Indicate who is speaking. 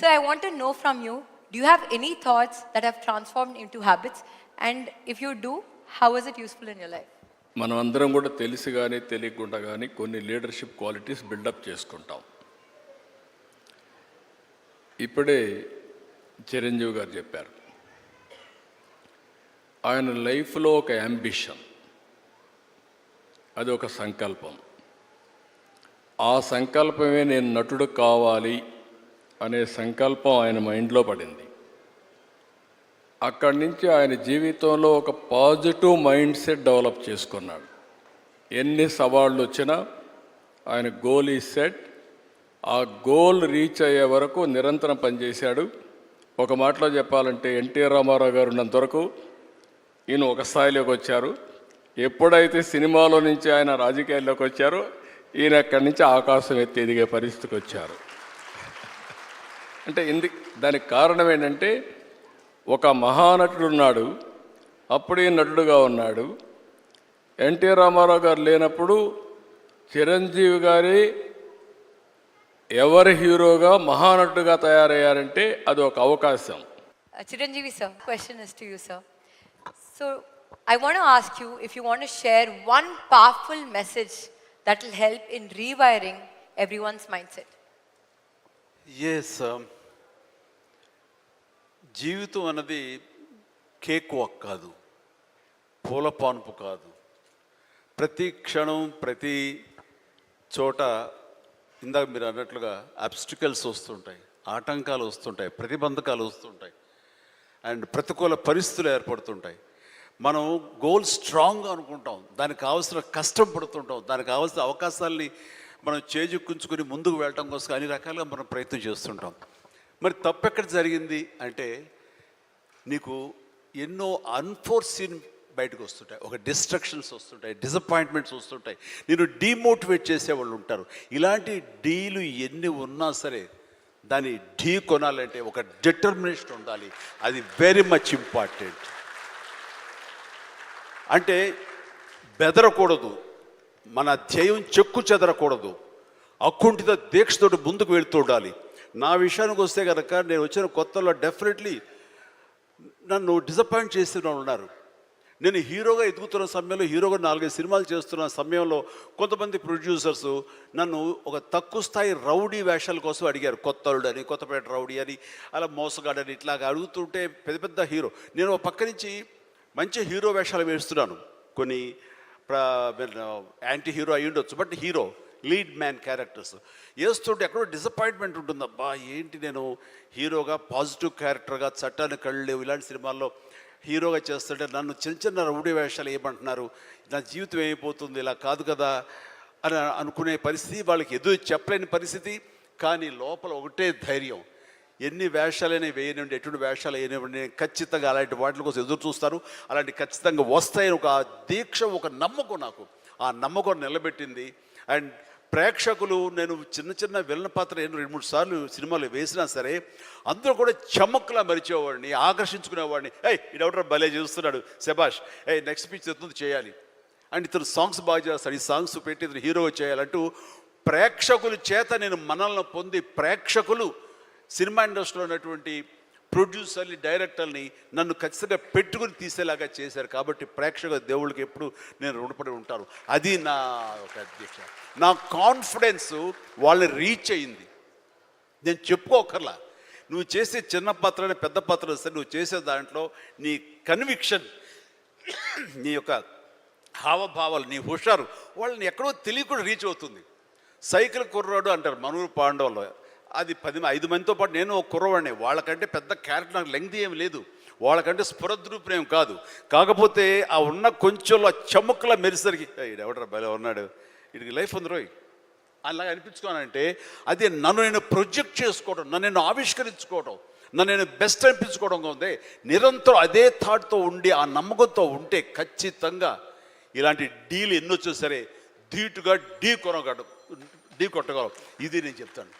Speaker 1: So I want to know from you, do you have any thoughts that have transformed into habits? And if you do, how is it useful in your life?
Speaker 2: మనం అందరం కూడా తెలిసి కానీ తెలియకుండా కానీ కొన్ని leadership qualities buildup చేసుకుంటాం ఇప్పుడే చిరంజీవి గారు చెప్పారు ఆయన లైఫ్లో ఒక అంబిషన్ అది ఒక సంకల్పం ఆ సంకల్పమే నేను నటుడు కావాలి అనే సంకల్పం ఆయన మైండ్లో పడింది. అక్కడి నుంచి ఆయన జీవితంలో ఒక పాజిటివ్ మైండ్ సెట్ డెవలప్ చేసుకున్నాడు. ఎన్ని సవాళ్ళు వచ్చినా ఆయన గోల్ ఈ సెట్. ఆ గోల్ రీచ్ అయ్యే వరకు నిరంతరం పనిచేశాడు. ఒక మాటలో చెప్పాలంటే ఎన్టీఆర్ రామారావు గారు ఉన్నంత వరకు ఈయన ఒక స్థాయిలోకి వచ్చారు. ఎప్పుడైతే సినిమాలో నుంచి ఆయన రాజకీయాల్లోకి వచ్చారో ఈయన అక్కడి నుంచి ఆకాశం ఎత్తి ఎదిగే పరిస్థితికి వచ్చారు. అంటే ఎందుకు దానికి కారణం ఏంటంటే ఒక మహానటుడు ఉన్నాడు అప్పుడే నటుడుగా ఉన్నాడు. ఎన్టీ రామారావు గారు లేనప్పుడు చిరంజీవి గారి ఎవరి హీరోగా మహానటుడుగా తయారయ్యారంటే అది ఒక అవకాశం.
Speaker 1: Chiranjeevi sir question is to you sir so I want ask you if you want share one powerful message that will help in rewiring everyone's
Speaker 3: mindsets జీవితం అన్నది కేక్ వాక్ కాదు పూల పాన్పు కాదు. ప్రతి క్షణం ప్రతి చోట ఇందాక మీరు అన్నట్లుగా అబ్స్టికల్స్ వస్తుంటాయి ఆటంకాలు వస్తుంటాయి ప్రతిబంధకాలు వస్తుంటాయి. అండ్ ప్రతికూల పరిస్థితులు ఏర్పడుతుంటాయి. మనం గోల్ స్ట్రాంగ్ అనుకుంటాం దానికి కావాల్సిన కష్టం పడుతుంటాం దానికి కావాల్సిన అవకాశాలని మనం చేజుక్కుంచుకొని ముందుకు వెళ్ళటం కోసం అన్ని రకాలుగా మనం ప్రయత్నం చేస్తుంటాం. మరి తప్పెక్కడ జరిగింది అంటే నీకు ఎన్నో అన్ఫోర్సీన్ బయటకు వస్తుంటాయి. ఒక డిస్ట్రక్షన్స్ వస్తుంటాయి డిసప్పాయింట్మెంట్స్ వస్తుంటాయి. నేను డీమోటివేట్ చేసేవాళ్ళు ఉంటారు. ఇలాంటి డీలు ఎన్ని ఉన్నా సరే దాన్ని ఢీ కొనాలంటే ఒక డిటర్మినేషన్ ఉండాలి. అది వెరీ మచ్ ఇంపార్టెంట్ అంటే బెదరకూడదు. మన ధ్యేయం చెక్కు చెదరకూడదు. అక్కుంటితో దీక్షతోటి ముందుకు వెళ్తూ ఉండాలి. నా విషయానికి వస్తే కనుక నేను వచ్చిన కొత్తలో డెఫినెట్లీ నన్ను డిసప్పాయింట్ చేసిన వాళ్ళు ఉన్నారు. నేను హీరోగా ఎదుగుతున్న సమయంలో హీరోగా నాలుగైదు సినిమాలు చేస్తున్న సమయంలో కొంతమంది ప్రొడ్యూసర్స్ నన్ను ఒక తక్కువ స్థాయి రౌడీ వేషాల కోసం అడిగారు. కొత్తలుడు అని కొత్తపేట రౌడీ అని అలా మోసగాడని ఇట్లాగా అడుగుతుంటే పెద్ద పెద్ద హీరో. నేను ఒక పక్క నుంచి మంచి హీరో వేషాలు వేస్తున్నాను. కొన్ని యాంటీ హీరో అయి ఉండొచ్చు but hero lead man characters వేస్తుంటే ఎక్కడో డిసప్పాయింట్మెంట్ ఉంటుంది అబ్బా ఏంటి నేను హీరోగా పాజిటివ్ క్యారెక్టర్గా చట్టాన్ని కళ్ళు లేవు. ఇలాంటి సినిమాల్లో హీరోగా చేస్తుంటే నన్ను చిన్న చిన్న రౌడీ వేషాలు ఏమంటున్నారు. నా జీవితం ఏమైపోతుంది? ఇలా కాదు కదా అని అనుకునే పరిస్థితి వాళ్ళకి ఎదురు చెప్పలేని పరిస్థితి. కానీ లోపల ఒకటే ధైర్యం. ఎన్ని వేషాలైనా వేయనివ్వండి ఎటువంటి వేషాలు వేయనివ్వండి. నేను ఖచ్చితంగా అలాంటి వాటి కోసం ఎదురు చూస్తాను అలాంటి ఖచ్చితంగా వస్తాయని ఒక దీక్ష ఒక నమ్మకం నాకు. ఆ నమ్మకం నిలబెట్టింది. అండ్ ప్రేక్షకులు నేను చిన్న చిన్న విలన పాత్ర నేను రెండు మూడు సార్లు సినిమాలు వేసినా సరే అందరూ కూడా చమక్లా మరిచేవాడిని ఆకర్షించుకునేవాడిని. ఏయ్ ఇడెవడరా భలే చూస్తున్నాడు శభాష్. ఏ నెక్స్ట్ పిచ్ ఎత్తుంది చేయాలి. అండ్ ఇతను సాంగ్స్ బాగా చేస్తాడు. ఈ సాంగ్స్ పెట్టి ఇతను హీరో చేయాలంటూ ప్రేక్షకుల చేత నేను మనల్ని పొంది ప్రేక్షకులు సినిమా ఇండస్ట్రీలో ఉన్నటువంటి ప్రొడ్యూసర్ని డైరెక్టర్ని నన్ను ఖచ్చితంగా పెట్టుకుని తీసేలాగా చేశారు. కాబట్టి ప్రేక్షక దేవుళ్ళకి ఎప్పుడు నేను రుణపడి ఉంటాను. అది నా ఒక అధ్యక్ష. నా కాన్ఫిడెన్స్ వాళ్ళని రీచ్ అయింది. నేను చెప్పుకోకర్లా. నువ్వు చేసే చిన్న పాత్ర పెద్ద పాత్ర సరే నువ్వు చేసే దాంట్లో నీ కన్విక్షన్ నీ యొక్క హావభావాలు నీ హుషారు వాళ్ళని ఎక్కడో తెలియకుండా రీచ్ అవుతుంది. సైకిల్ కుర్రాడు అంటారు మనూరు పాండవులు అది పది ఐదు మందితో పాటు నేను ఒక కుర్రవాడిని. వాళ్ళకంటే పెద్ద క్యారెక్టర్ నాకు లెంగ్త్ ఏం లేదు. వాళ్ళకంటే స్ఫురద్రూపం కాదు. కాకపోతే ఆ ఉన్న కొంచెంలో చెమ్మక్కల మెరిసరికి ఎవడరా బలే ఉన్నాడు. వీడికి లైఫ్ ఉంది రోయ్. అలాగా అనిపించుకోనంటే అది నన్ను నేను ప్రొజెక్ట్ చేసుకోవడం నన్ను నేను ఆవిష్కరించుకోవడం నన్ను నేను బెస్ట్ అనిపించుకోవడం ఉంది. నిరంతరం అదే థాట్తో ఉండి ఆ నమ్మకంతో ఉంటే ఖచ్చితంగా ఇలాంటి డీలు ఎన్నొచ్చో సరే ధీటుగా ఢీ కొనగడం ఢీ కొట్టగలం. ఇది నేను చెప్తాను.